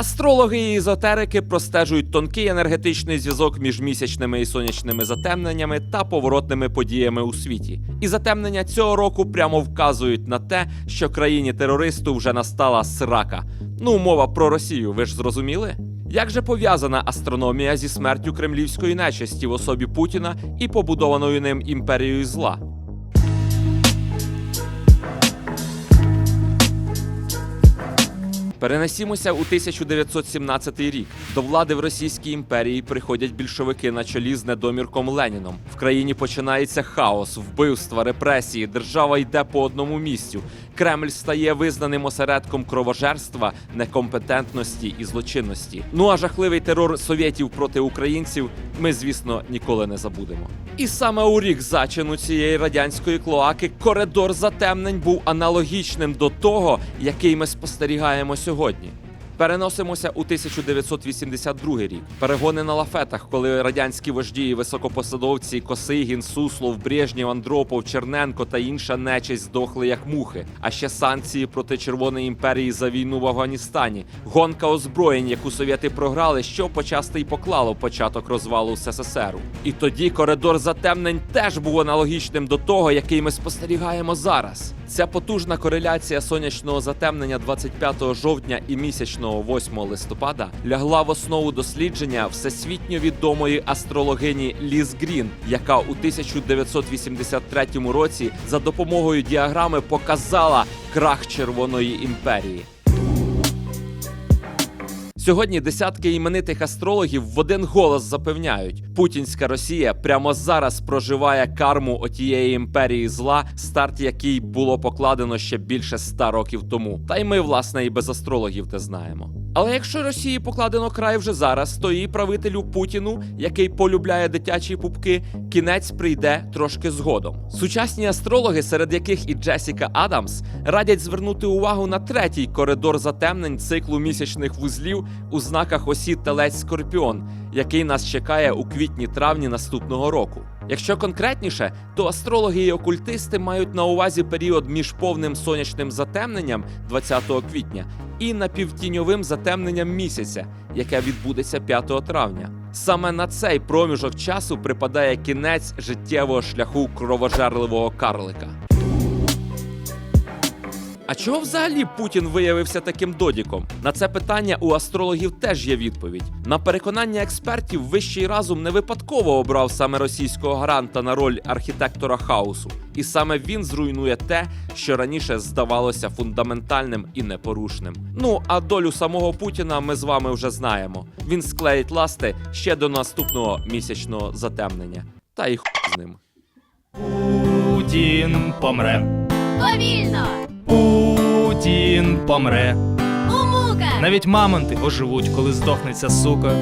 Астрологи і езотерики простежують тонкий енергетичний зв'язок між місячними і сонячними затемненнями та поворотними подіями у світі. І затемнення цього року прямо вказують на те, що країні терористу вже настала срака. Ну, мова про Росію, ви ж зрозуміли? Як же пов'язана астрономія зі смертю кремлівської нечисті в особі Путіна і побудованою ним імперією зла? Перенесімося у 1917 рік. До влади в Російській імперії приходять більшовики на чолі з недомірком Леніном. В країні починається хаос, вбивства, репресії. Держава йде по одному місцю. Кремль стає визнаним осередком кровожерства, некомпетентності і злочинності. Ну а жахливий терор совєтів проти українців ми, звісно, ніколи не забудемо. І саме у рік зачину цієї радянської клоаки коридор затемнень був аналогічним до того, який ми спостерігаємо сьогодні. Переносимося у 1982 рік. Перегони на лафетах, коли радянські вожді і високопосадовці Косигін, Суслов, Брежнєв, Андропов, Черненко та інша нечисть здохли як мухи. А ще санкції проти Червоної імперії за війну в Афганістані, гонка озброєнь, яку совєти програли, що почасти й поклало початок розвалу СССР. І тоді коридор затемнень теж був аналогічним до того, який ми спостерігаємо зараз. Ця потужна кореляція сонячного затемнення 25 жовтня і місячного 8 листопада лягла в основу дослідження всесвітньо відомої астрологині Ліз Грін, яка у 1983 році за допомогою діаграми показала крах Червоної імперії. Сьогодні десятки іменитих астрологів в один голос запевняють, путінська Росія прямо зараз проживає карму отієї імперії зла, старт якій було покладено ще більше ста років тому. Та й ми, власне, і без астрологів те знаємо. Але якщо Росії покладено край вже зараз, то її правителю Путіну, який полюбляє дитячі пупки, кінець прийде трошки згодом. Сучасні астрологи, серед яких і Джесіка Адамс, радять звернути увагу на третій коридор затемнень циклу місячних вузлів у знаках осі Телець Скорпіон, який нас чекає у квітні-травні наступного року. Якщо конкретніше, то астрологи і окультисти мають на увазі період між повним сонячним затемненням 20 квітня і напівтіньовим затемненням місяця, яке відбудеться 5 травня. Саме на цей проміжок часу припадає кінець життєвого шляху кровожерливого карлика. А чого взагалі Путін виявився таким додіком? На це питання у астрологів теж є відповідь. На переконання експертів, вищий разум не випадково обрав саме російського гаранта на роль архітектора хаосу, і саме він зруйнує те, що раніше здавалося фундаментальним і непорушним. Ну а долю самого Путіна ми з вами вже знаємо. Він склеїть ласти ще до наступного місячного затемнення. Та й хуй з ним. Путін помре. Повільно! Путін помре. Навіть мамонти оживуть, коли здохнеться сука.